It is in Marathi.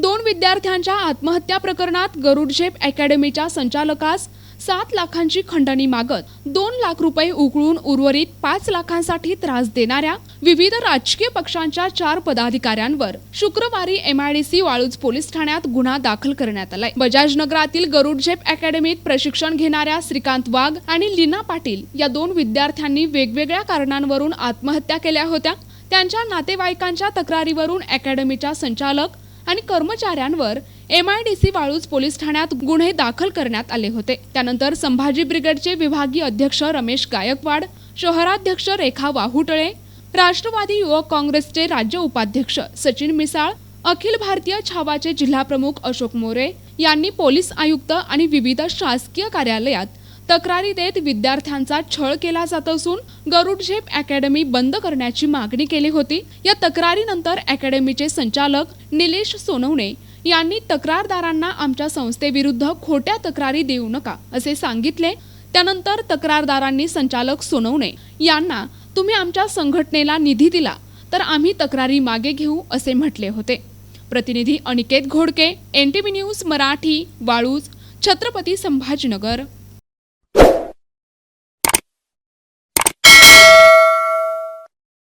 दोन विद्यार्थ्यांच्या आत्महत्या प्रकरणात गरुडझेप अकॅडमीच्या संचालकास सात लाखांची खंडणी मागत दोन लाख रुपये उकळून उर्वरित पाच लाखांसाठी त्रास देणाऱ्या विविध राजकीय पक्षांच्या चार पदाधिकाऱ्यांवर शुक्रवारी एमआयडीसी वाळूज पोलीस ठाण्यात गुन्हा दाखल करण्यात आलाय. बजाज नगरातील गरुडझेप अकॅडमीत प्रशिक्षण घेणाऱ्या श्रीकांत वाघ आणि लीना पाटील या दोन विद्यार्थ्यांनी वेगवेगळ्या कारणांवरून आत्महत्या केल्या होत्या. त्यांच्या नातेवाईकांच्या तक्रारीवरून अकॅडमीच्या संचालक आणि कर्मचाऱ्यांवर M I D C Waluj police ठाण्यात गुन्हे दाखल करण्यात आले होते. त्यानंतर संभाजी ब्रिगेडचे विभागीय अध्यक्ष रमेश गायकवाड शहराध्यक्ष रेखा वाहुटळे राष्ट्रवादी युवक काँग्रेसचे राज्य उपाध्यक्ष सचिन मिसाळ अखिल भारतीय छावाचे जिल्हाप्रमुख अशोक मोरे यांनी पोलीस आयुक्त आणि विविध शासकीय कार्यालयात तक्रारी देत विद्यार्थ्यांचा छळ केला जात असून गरुडझेप अकॅडमी बंद करण्याची मागणी केली होती. या तक्रारीनंतर अकॅडमीचे संचालक निलेश सोनवणे यांनी तक्रारदारांना आमच्या संस्थेविरुद्ध खोट्या तक्रारी देऊ नका असे सांगितले. त्यानंतर तक्रारदारांनी संचालक सोनवणे यांना तुम्ही आमच्या संघटनेला निधी दिला तर आम्ही तक्रारी मागे घेऊ असे म्हटले होते. प्रतिनिधी अनिकेत घोडके एन न्यूज मराठी वाळूज छत्रपती संभाजीनगर.